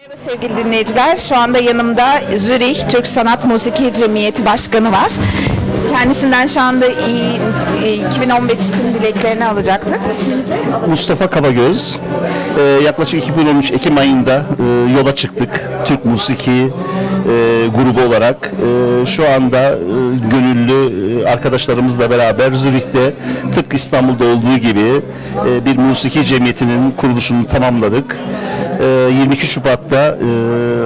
Merhaba sevgili dinleyiciler. Şu anda yanımda Zürih Türk Sanat Musiki Cemiyeti Başkanı var. Kendisinden şu anda iyi, iyi 2015 için dileklerini alacaktık. Mustafa Kabagöz. Ee, yaklaşık 2013 Ekim ayında e, yola çıktık. Türk Musiki e, grubu olarak. E, şu anda gönüllü arkadaşlarımızla beraber Zürih'te tıpkı İstanbul'da olduğu gibi bir musiki cemiyetinin kuruluşunu tamamladık. E, 22 Şubat'ta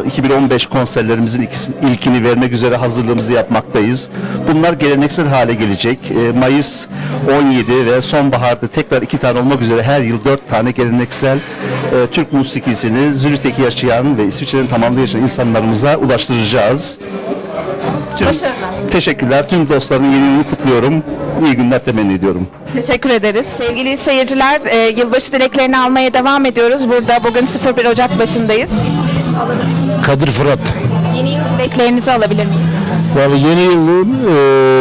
e, 2015 konserlerimizin ikisini, ilkini vermek üzere hazırlığımızı yapmaktayız. Bunlar geleneksel hale gelecek. E, Mayıs 17 ve sonbaharda tekrar iki tane olmak üzere her yıl dört tane geleneksel e, Türk musikisini Zürih'teki yaşayan ve İsviçre'nin tamamında yaşayan insanlarımıza ulaştıracağız. Tüm, Başarılar. teşekkürler. Tüm dostların yeni yılını kutluyorum. İyi günler temenni ediyorum. Teşekkür ederiz. Sevgili seyirciler, e, yılbaşı dileklerini almaya devam ediyoruz. Burada bugün 01 Ocak başındayız. Kadir Fırat. Yeni yıl dileklerinizi alabilir miyim? Yani yeni yılın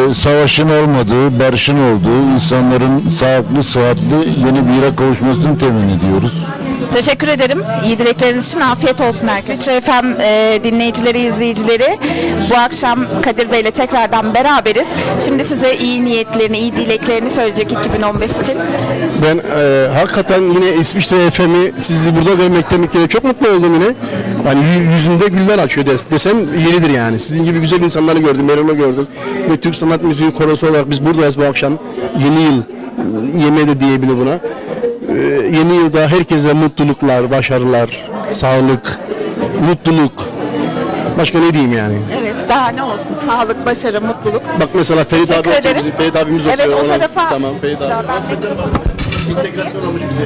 e, savaşın olmadığı, barışın olduğu, insanların sağlıklı, sıhhatli yeni bir yere kavuşmasını temin ediyoruz. Teşekkür ederim. İyi dilekleriniz için afiyet olsun herkese. İsviçre FM e, dinleyicileri, izleyicileri bu akşam Kadir Bey ile tekrardan beraberiz. Şimdi size iyi niyetlerini, iyi dileklerini söyleyecek 2015 için. Ben e, hakikaten yine İsviçre FM'i sizi burada görmekten bir kere çok mutlu oldum yine. Yani yü- yüzünde güller açıyor des, desem yeridir yani. Sizin gibi güzel insanları gördüm, ben onu gördüm. Ve Türk Sanat Müziği Korosu olarak biz buradayız bu akşam. Yeni yıl e, yemeği de diyebilir buna. E, yeni yılda herkese mutluluklar, başarılar, sağlık, mutluluk. Başka ne diyeyim yani? Evet, daha ne olsun? Sağlık, başarı, mutluluk. Bak mesela Ferit Teşekkür abi oturuyor ederiz. bizim, Ferit abimiz Evet, oturuyor. o ona- tarafa- Tamam Ferit abi. İntegrasyon olmuş bize.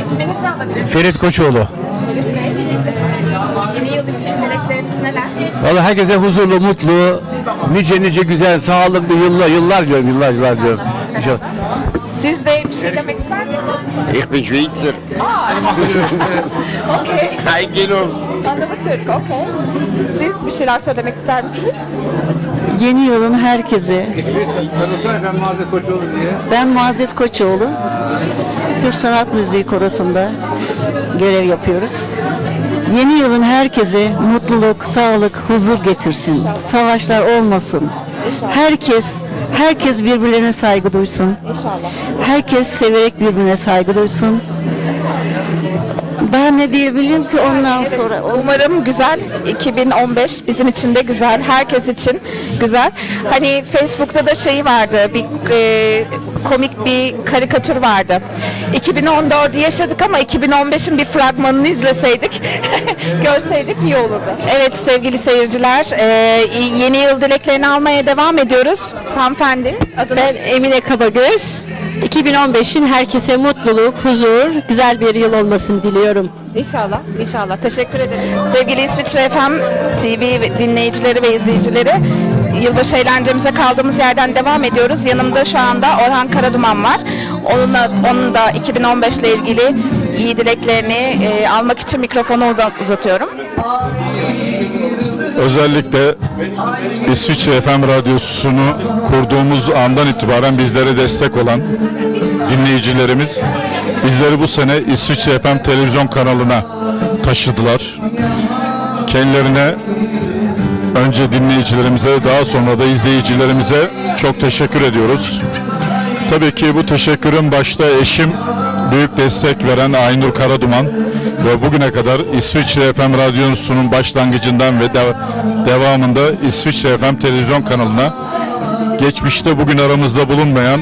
İsminizi alabilir Ferit Koçoğlu. Ferit Bey. Ee, yeni yıl için dilekleriniz neler? Vallahi herkese huzurlu, mutlu, nice nice güzel, sağlıklı yıllar, yıllar diyorum, yıllar, yıllar diyorum. İnşallah. Siz de bir şey demek ister? Ich bin Schweizer. Okey. Hi, Genos. Anlamı Türk, okey. Siz bir şeyler söylemek ister misiniz? Yeni yılın herkese. Ben Muazzez Koçoğlu. Türk Sanat Müziği Korosu'nda görev yapıyoruz. Yeni yılın herkese mutluluk, sağlık, huzur getirsin. Savaşlar olmasın. Herkes herkes birbirlerine saygı duysun. Herkes severek birbirine saygı duysun. Daha ne diyebilirim ki ondan sonra? Umarım güzel 2015 bizim için de güzel, herkes için güzel. Hani Facebook'ta da şey vardı, bir e, komik bir karikatür vardı. 2014'ü yaşadık ama 2015'in bir fragmanını izleseydik, görseydik iyi olurdu. Evet sevgili seyirciler, e, yeni yıl dileklerini almaya devam ediyoruz. Hanımefendi, adınız? Ben Emine Kabagöz. 2015'in herkese mutluluk, huzur, güzel bir yıl olmasını diliyorum. İnşallah, inşallah. Teşekkür ederim. Sevgili İsviçre FM TV dinleyicileri ve izleyicileri, yılbaşı eğlencemize kaldığımız yerden devam ediyoruz. Yanımda şu anda Orhan Karaduman var. Onunla, onun da 2015 ile ilgili iyi dileklerini e, almak için mikrofonu uza- uzatıyorum. Özellikle İsviçre FM radyosunu kurduğumuz andan itibaren bizlere destek olan dinleyicilerimiz bizleri bu sene İsviçre FM televizyon kanalına taşıdılar. Kendilerine önce dinleyicilerimize daha sonra da izleyicilerimize çok teşekkür ediyoruz. Tabii ki bu teşekkürün başta eşim büyük destek veren Aynur Karaduman ve bugüne kadar İsviçre FM radyosunun başlangıcından ve de- devamında İsviçre FM televizyon kanalına geçmişte bugün aramızda bulunmayan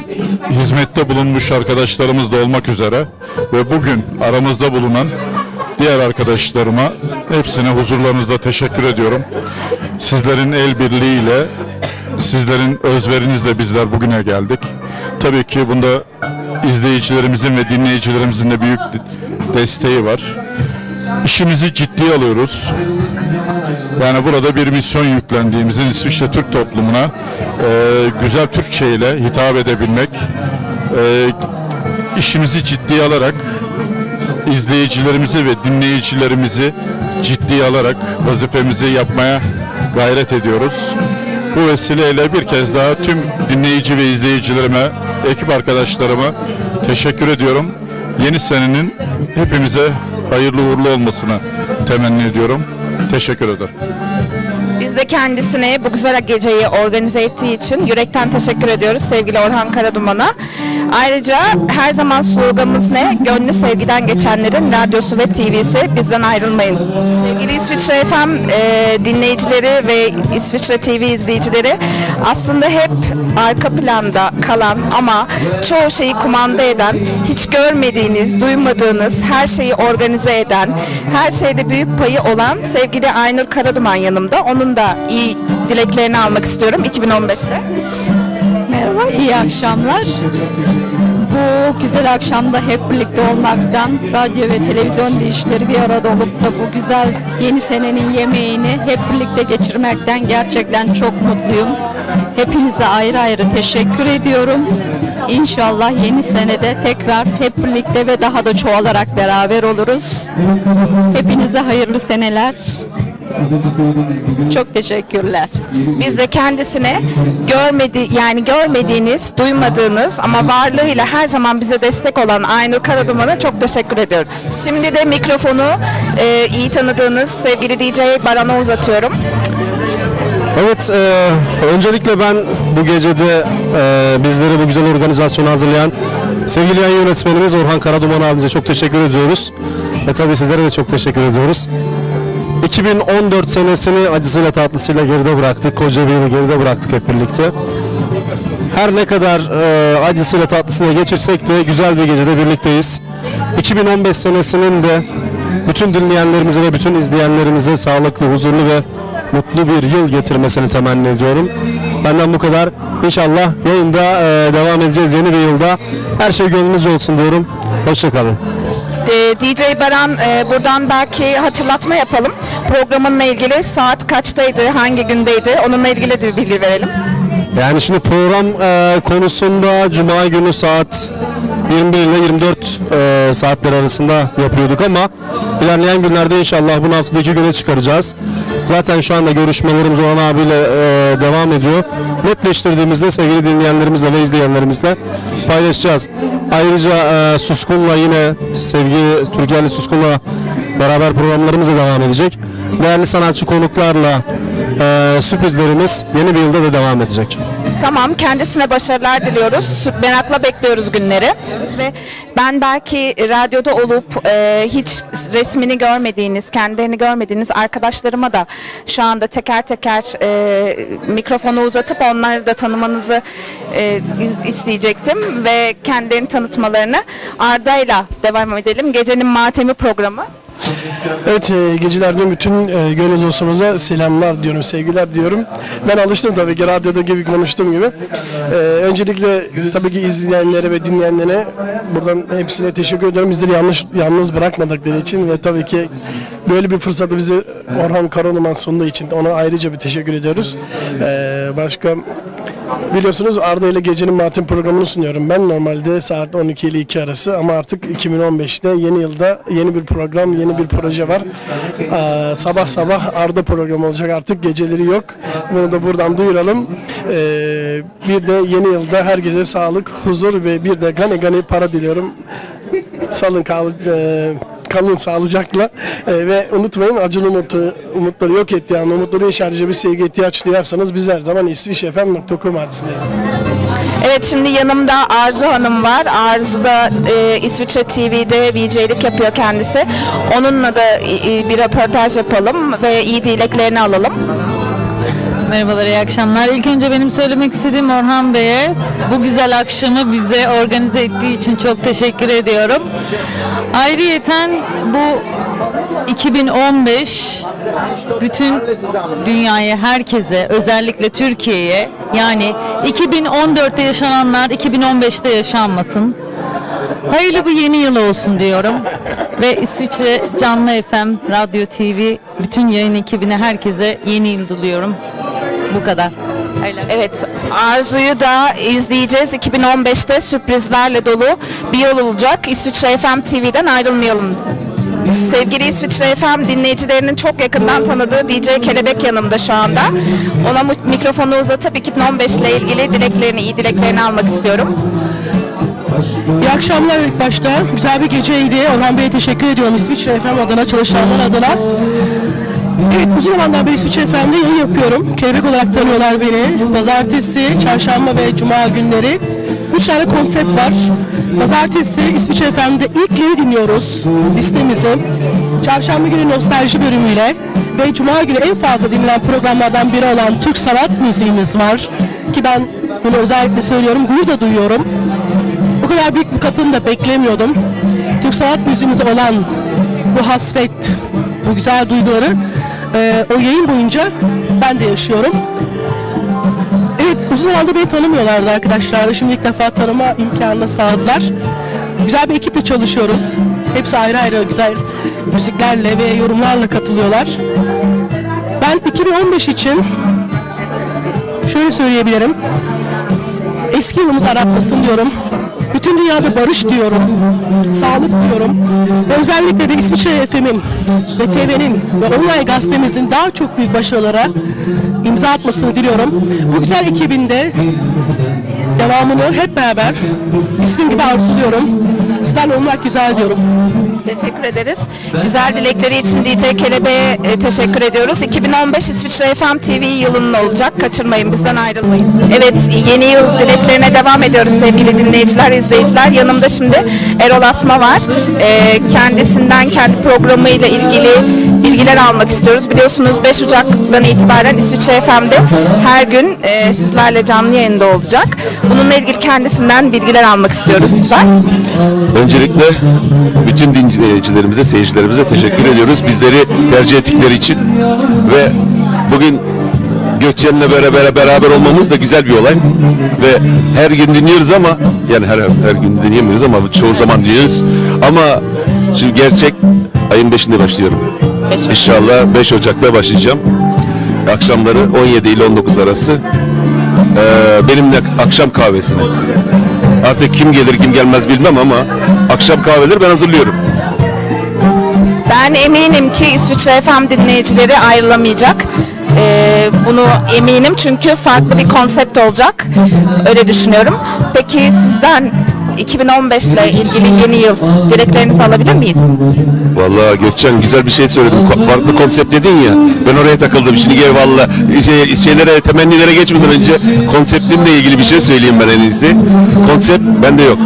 hizmette bulunmuş arkadaşlarımız da olmak üzere ve bugün aramızda bulunan diğer arkadaşlarıma hepsine huzurlarınızda teşekkür ediyorum. Sizlerin el birliğiyle sizlerin özverinizle bizler bugüne geldik. Tabii ki bunda izleyicilerimizin ve dinleyicilerimizin de büyük desteği var. İşimizi ciddiye alıyoruz. Yani burada bir misyon yüklendiğimizin İsviçre Türk toplumuna e, güzel Türkçe ile hitap edebilmek, e, işimizi ciddiye alarak izleyicilerimizi ve dinleyicilerimizi ciddiye alarak vazifemizi yapmaya gayret ediyoruz. Bu vesileyle bir kez daha tüm dinleyici ve izleyicilerime, ekip arkadaşlarıma teşekkür ediyorum. Yeni senenin hepimize hayırlı uğurlu olmasını temenni ediyorum. Teşekkür ederim. Biz de kendisine bu güzel geceyi organize ettiği için yürekten teşekkür ediyoruz sevgili Orhan Karaduman'a. Ayrıca her zaman sloganımız ne? Gönlü sevgiden geçenlerin radyosu ve TV'si bizden ayrılmayın. Sevgili İsviçre FM e, dinleyicileri ve İsviçre TV izleyicileri aslında hep arka planda kalan ama çoğu şeyi kumanda eden, hiç görmediğiniz, duymadığınız her şeyi organize eden, her şeyde büyük payı olan sevgili Aynur Karaduman yanımda. Onun da iyi dileklerini almak istiyorum 2015'te. Merhaba, iyi akşamlar. Bu güzel akşamda hep birlikte olmaktan, radyo ve televizyon işleri bir arada olup da bu güzel yeni senenin yemeğini hep birlikte geçirmekten gerçekten çok mutluyum. Hepinize ayrı ayrı teşekkür ediyorum. İnşallah yeni senede tekrar hep birlikte ve daha da çoğalarak beraber oluruz. Hepinize hayırlı seneler. Çok teşekkürler. Biz de kendisine görmedi yani görmediğiniz, duymadığınız ama varlığıyla her zaman bize destek olan Aynur Karaduman'a çok teşekkür ediyoruz. Şimdi de mikrofonu e, iyi tanıdığınız sevgili DJ Baran'a uzatıyorum. Evet, e, öncelikle ben bu gecede e, bizleri bu güzel organizasyonu hazırlayan sevgili yayın yönetmenimiz Orhan Karaduman abimize çok teşekkür ediyoruz. Ve tabii sizlere de çok teşekkür ediyoruz. 2014 senesini acısıyla tatlısıyla geride bıraktık. Koca bir geride bıraktık hep birlikte. Her ne kadar e, acısıyla tatlısıyla geçirsek de güzel bir gecede birlikteyiz. 2015 senesinin de bütün dinleyenlerimize ve bütün izleyenlerimize sağlıklı, huzurlu ve mutlu bir yıl getirmesini temenni ediyorum. Benden bu kadar. İnşallah yayında e, devam edeceğiz yeni bir yılda. Her şey gönlünüzce olsun diyorum. Hoşçakalın. E, DJ Baran e, buradan belki hatırlatma yapalım. Programınla ilgili saat kaçtaydı, hangi gündeydi onunla ilgili de bilgi verelim. Yani şimdi program e, konusunda Cuma günü saat 21 ile 24 e, saatler arasında yapıyorduk ama ilerleyen günlerde inşallah bunu haftadaki güne çıkaracağız. Zaten şu anda görüşmelerimiz Orhan abiyle e, devam ediyor. Netleştirdiğimizde sevgili dinleyenlerimizle ve izleyenlerimizle paylaşacağız. Ayrıca e, Suskun'la yine sevgili Türkiye'li Suskun'la beraber programlarımız devam edecek. Değerli sanatçı konuklarla e, sürprizlerimiz yeni bir yılda da devam edecek. Tamam, kendisine başarılar diliyoruz. Merakla bekliyoruz günleri. Ve ben belki radyoda olup e, hiç resmini görmediğiniz, kendilerini görmediğiniz arkadaşlarıma da şu anda teker teker e, mikrofonu uzatıp onları da tanımanızı e, isteyecektim ve kendilerini tanıtmalarını Arda'yla devam edelim. Gecenin Matemi programı. Evet e, gecelerden bütün e, gönül dostumuza selamlar diyorum, sevgiler diyorum. Ben alıştım tabii ki radyoda gibi konuştuğum gibi. E, öncelikle tabii ki izleyenlere ve dinleyenlere buradan hepsine teşekkür ediyorum. Bizleri yanlış yalnız bırakmadıkları için ve tabii ki böyle bir fırsatı bize Orhan Karanuman sunduğu için ona ayrıca bir teşekkür ediyoruz. E, başka Biliyorsunuz Arda ile Gecenin Matem programını sunuyorum. Ben normalde saat 12 ile 2 arası ama artık 2015'te yeni yılda yeni bir program, yeni bir proje var. Ee, sabah sabah Arda programı olacak artık geceleri yok. Bunu da buradan duyuralım. Ee, bir de yeni yılda herkese sağlık, huzur ve bir de gani gani para diliyorum. Salın kal, e, kalın sağlıcakla E, ve unutmayın Acun Umut'u, umutları yok etti yani umutları yeşerce bir sevgi ihtiyaç duyarsanız biz her zaman isvişefem.com adresindeyiz. Evet şimdi yanımda Arzu Hanım var. Arzu da e, İsviçre TV'de VJ'lik yapıyor kendisi. Onunla da e, bir röportaj yapalım ve iyi dileklerini alalım. Merhabalar, iyi akşamlar. İlk önce benim söylemek istediğim Orhan Bey'e bu güzel akşamı bize organize ettiği için çok teşekkür ediyorum. Ayrıyeten bu 2015 bütün dünyaya, herkese, özellikle Türkiye'ye yani 2014'te yaşananlar 2015'te yaşanmasın. Hayırlı bir yeni yıl olsun diyorum. Ve İsviçre Canlı FM, Radyo TV, bütün yayın ekibine herkese yeni yıl diliyorum. Bu kadar. Evet Arzu'yu da izleyeceğiz. 2015'te sürprizlerle dolu bir yıl olacak. İsviçre FM TV'den ayrılmayalım. Sevgili İsviçre FM dinleyicilerinin çok yakından tanıdığı DJ Kelebek yanımda şu anda. Ona mikrofonu uzatıp 2015 ile ilgili dileklerini, iyi dileklerini almak istiyorum. İyi akşamlar ilk başta. Güzel bir geceydi. Orhan Bey'e teşekkür ediyorum İsviçre FM adına, çalışanlar adına. Evet uzun zamandan beri İsviçre FM'de yayın yapıyorum. Kelebek olarak tanıyorlar beni. Pazartesi, çarşamba ve cuma günleri. Üç tane konsept var. Pazartesi İsviçre FM'de ilkleri dinliyoruz listemizi. Çarşamba günü nostalji bölümüyle ve cuma günü en fazla dinlenen programlardan biri olan Türk sanat müziğimiz var. Ki ben bunu özellikle söylüyorum, gurur da duyuyorum. Bu kadar büyük bir katılım da beklemiyordum. Türk sanat müziğimize olan bu hasret, bu güzel duyguları e, o yayın boyunca ben de yaşıyorum. Evet uzun zamandır beni tanımıyorlardı arkadaşlar. Şimdi ilk defa tanıma imkanına sağladılar. Güzel bir ekiple çalışıyoruz. Hepsi ayrı ayrı güzel müziklerle ve yorumlarla katılıyorlar. Ben 2015 için şöyle söyleyebilirim. Eski yılımız aratmasın diyorum. Bütün dünyada barış diyorum. Sağlık diyorum. Özellikle de İsviçre FM'in ve TV'nin ve online gazetemizin daha çok büyük başarılara imza atmasını diliyorum. Bu güzel ekibinde devamını hep beraber ismim gibi arzuluyorum. Sizlerle olmak güzel diyorum. Teşekkür ederiz. Güzel dilekleri için DJ Kelebe'ye e, teşekkür ediyoruz. 2015 İsviçre FM TV yılının olacak. Kaçırmayın, bizden ayrılmayın. Evet, yeni yıl dileklerine devam ediyoruz sevgili dinleyiciler, izleyiciler. Yanımda şimdi Erol Asma var. E, kendisinden, kendi programıyla ilgili bilgiler almak istiyoruz. Biliyorsunuz 5 Ocak'tan itibaren İsviçre FM'de her gün e, sizlerle canlı yayında olacak. Bununla ilgili kendisinden bilgiler almak istiyoruz lütfen. Öncelikle bütün dinleyicilerimize, seyircilerimize teşekkür ediyoruz. Bizleri tercih ettikleri için ve bugün Gökçen'le beraber beraber olmamız da güzel bir olay ve her gün dinliyoruz ama yani her her gün dinleyemiyoruz ama çoğu zaman dinliyoruz ama şimdi gerçek ayın 5'inde başlıyorum. İnşallah 5 Ocak'ta başlayacağım. Akşamları 17 ile 19 arası eee, benimle akşam kahvesine. Artık kim gelir kim gelmez bilmem ama akşam kahveleri ben hazırlıyorum. Ben eminim ki İsviçre FM dinleyicileri ayrılamayacak. Ee, bunu eminim çünkü farklı bir konsept olacak. Öyle düşünüyorum. Peki sizden 2015 ile ilgili yeni yıl dileklerinizi alabilir miyiz? Vallahi Gökçen güzel bir şey söyledin. Farklı konsept dedin ya. Ben oraya takıldım. Şimdi gel valla şey, şeylere temennilere geçmeden önce konseptimle ilgili bir şey söyleyeyim ben en iyisi. Konsept bende yok.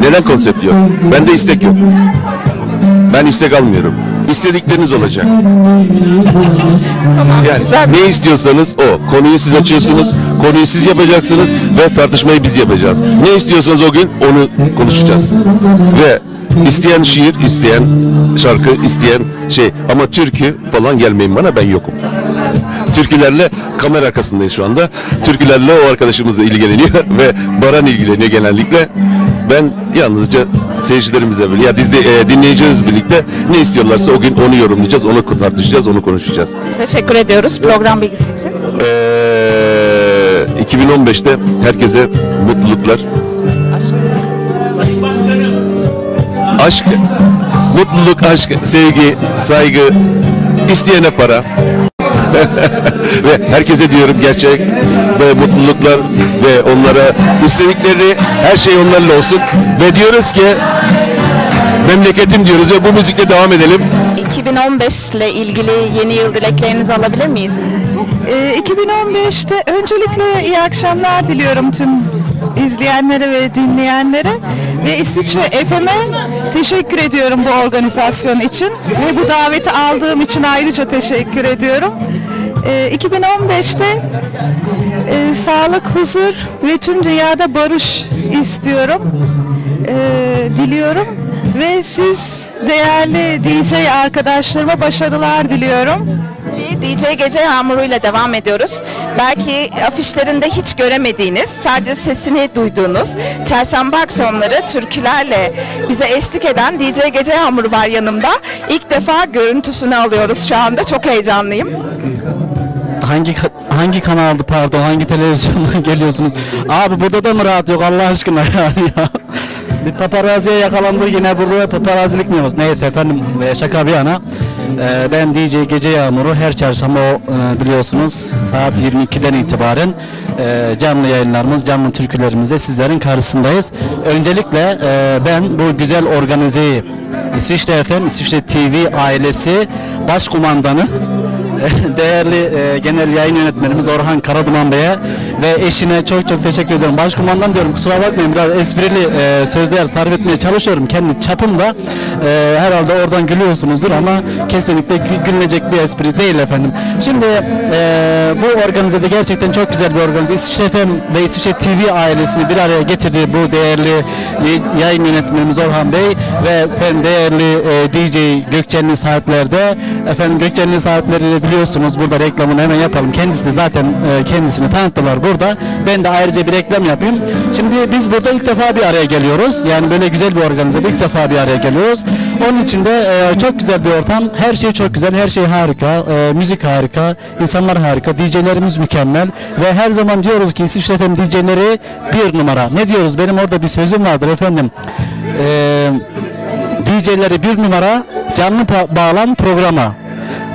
Neden konsept yok? Bende istek yok. Ben istek almıyorum. İstedikleriniz olacak. Yani ne istiyorsanız o. Konuyu siz açıyorsunuz, konuyu siz yapacaksınız ve tartışmayı biz yapacağız. Ne istiyorsanız o gün onu konuşacağız. Ve isteyen şiir, isteyen şarkı, isteyen şey ama türkü falan gelmeyin bana ben yokum. Türkülerle kamera arkasındayız şu anda. Türkülerle o arkadaşımız ilgileniyor ve Baran ilgileniyor genellikle. Ben yalnızca seyircilerimizle böyle ya dizde, e, dinleyicilerimizle birlikte ne istiyorlarsa o gün onu yorumlayacağız, onu tartışacağız, onu konuşacağız. Teşekkür ediyoruz program bilgisi için. Ee, 2015'te herkese mutluluklar. Aşk, mutluluk, aşk, sevgi, saygı, isteyene para. ve herkese diyorum gerçek ve mutluluklar ve onlara istedikleri her şey onlarla olsun ve diyoruz ki memleketim diyoruz ve bu müzikle devam edelim. 2015 ile ilgili yeni yıl dileklerinizi alabilir miyiz? Ee, 2015'te öncelikle iyi akşamlar diliyorum tüm izleyenlere ve dinleyenlere ve İsviçre FM'e teşekkür ediyorum bu organizasyon için ve bu daveti aldığım için ayrıca teşekkür ediyorum. Ee, 2015'te e, sağlık, huzur ve tüm dünyada barış istiyorum, Ee, diliyorum ve siz değerli DJ arkadaşlarıma başarılar diliyorum. DJ Gece Yağmuru'yla devam ediyoruz. Belki afişlerinde hiç göremediğiniz, sadece sesini duyduğunuz, çarşamba akşamları türkülerle bize eşlik eden DJ Gece Yağmuru var yanımda. İlk defa görüntüsünü alıyoruz şu anda. Çok heyecanlıyım. Hangi hangi kanaldı pardon hangi televizyondan geliyorsunuz? Abi burada da mı rahat yok Allah aşkına yani ya. Bir paparaziye yakalandı yine burada paparazilik mi yapıyoruz? Neyse efendim e, şaka bir yana. E, ben DJ Gece Yağmuru her çarşamba e, biliyorsunuz saat 22'den itibaren canlı yayınlarımız, canlı türkülerimizle sizlerin karşısındayız. Öncelikle ben bu güzel organizeyi İsviçre FM, İsviçre TV ailesi başkumandanı değerli e, genel yayın yönetmenimiz Orhan Karaduman Bey'e ve eşine çok çok teşekkür ediyorum. Başkumandan diyorum kusura bakmayın biraz esprili e, sözler sarf etmeye çalışıyorum kendi çapımda. E, herhalde oradan gülüyorsunuzdur ama kesinlikle gü- gülünecek bir espri değil efendim. Şimdi e, bu organizede gerçekten çok güzel bir organize. İsviçre FM ve İsviçre TV ailesini bir araya getirdi bu değerli yayın yönetmenimiz Orhan Bey ve sen değerli e, DJ Gökçenli Saatlerde efendim Gökçenli Saatleri biliyorsunuz burada reklamını hemen yapalım. Kendisi zaten e, kendisini tanıttılar burada. Ben de ayrıca bir reklam yapayım. Şimdi biz burada ilk defa bir araya geliyoruz. Yani böyle güzel bir organizede ilk defa bir araya geliyoruz. Onun için de e, çok güzel bir ortam. Her şey çok güzel, her şey harika. E, müzik harika, insanlar harika, DJ'lerimiz mükemmel ve her zaman diyoruz ki İsviçre FM DJ'leri bir numara. Ne diyoruz? Benim orada bir sözüm vardır efendim. Eee DJ'leri bir numara canlı bağlan programa.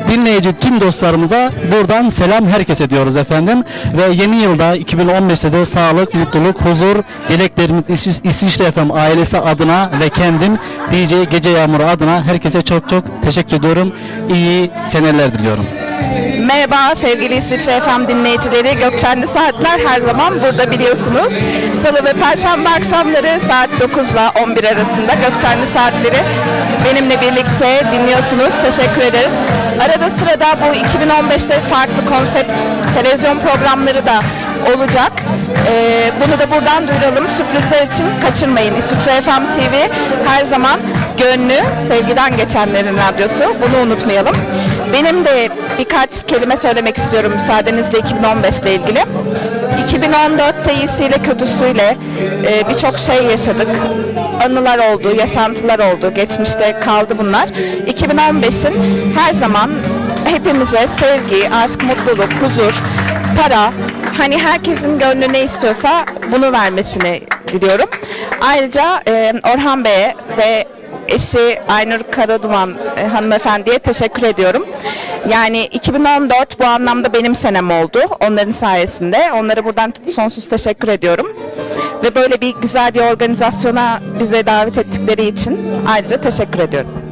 Dinleyici tüm dostlarımıza buradan selam herkese diyoruz efendim. Ve yeni yılda 2015'te de sağlık, mutluluk, huzur dileklerimiz İsvi- İsviçre FM ailesi adına ve kendim DJ Gece Yağmuru adına herkese çok çok teşekkür ediyorum. İyi seneler diliyorum. Merhaba sevgili İsviçre FM dinleyicileri. Gökçenli Saatler her zaman burada biliyorsunuz. Salı ve Perşembe akşamları saat 9 ile 11 arasında Gökçenli Saatleri benimle birlikte dinliyorsunuz. Teşekkür ederiz. Arada sırada bu 2015'te farklı konsept televizyon programları da olacak. Ee, bunu da buradan duyuralım. Sürprizler için kaçırmayın. İsviçre FM TV her zaman gönlü sevgiden geçenlerin radyosu. Bunu unutmayalım. Benim de birkaç kelime söylemek istiyorum müsaadenizle 2015 ile ilgili. 2014'te iyisiyle kötüsüyle e, birçok şey yaşadık. Anılar oldu, yaşantılar oldu. Geçmişte kaldı bunlar. 2015'in her zaman hepimize sevgi, aşk, mutluluk, huzur, para, hani herkesin gönlü ne istiyorsa bunu vermesini diliyorum. Ayrıca e, Orhan Bey'e ve eşi Aynur Karaduman e, hanımefendiye teşekkür ediyorum. Yani 2014 bu anlamda benim senem oldu onların sayesinde. Onlara buradan sonsuz teşekkür ediyorum. Ve böyle bir güzel bir organizasyona bize davet ettikleri için ayrıca teşekkür ediyorum.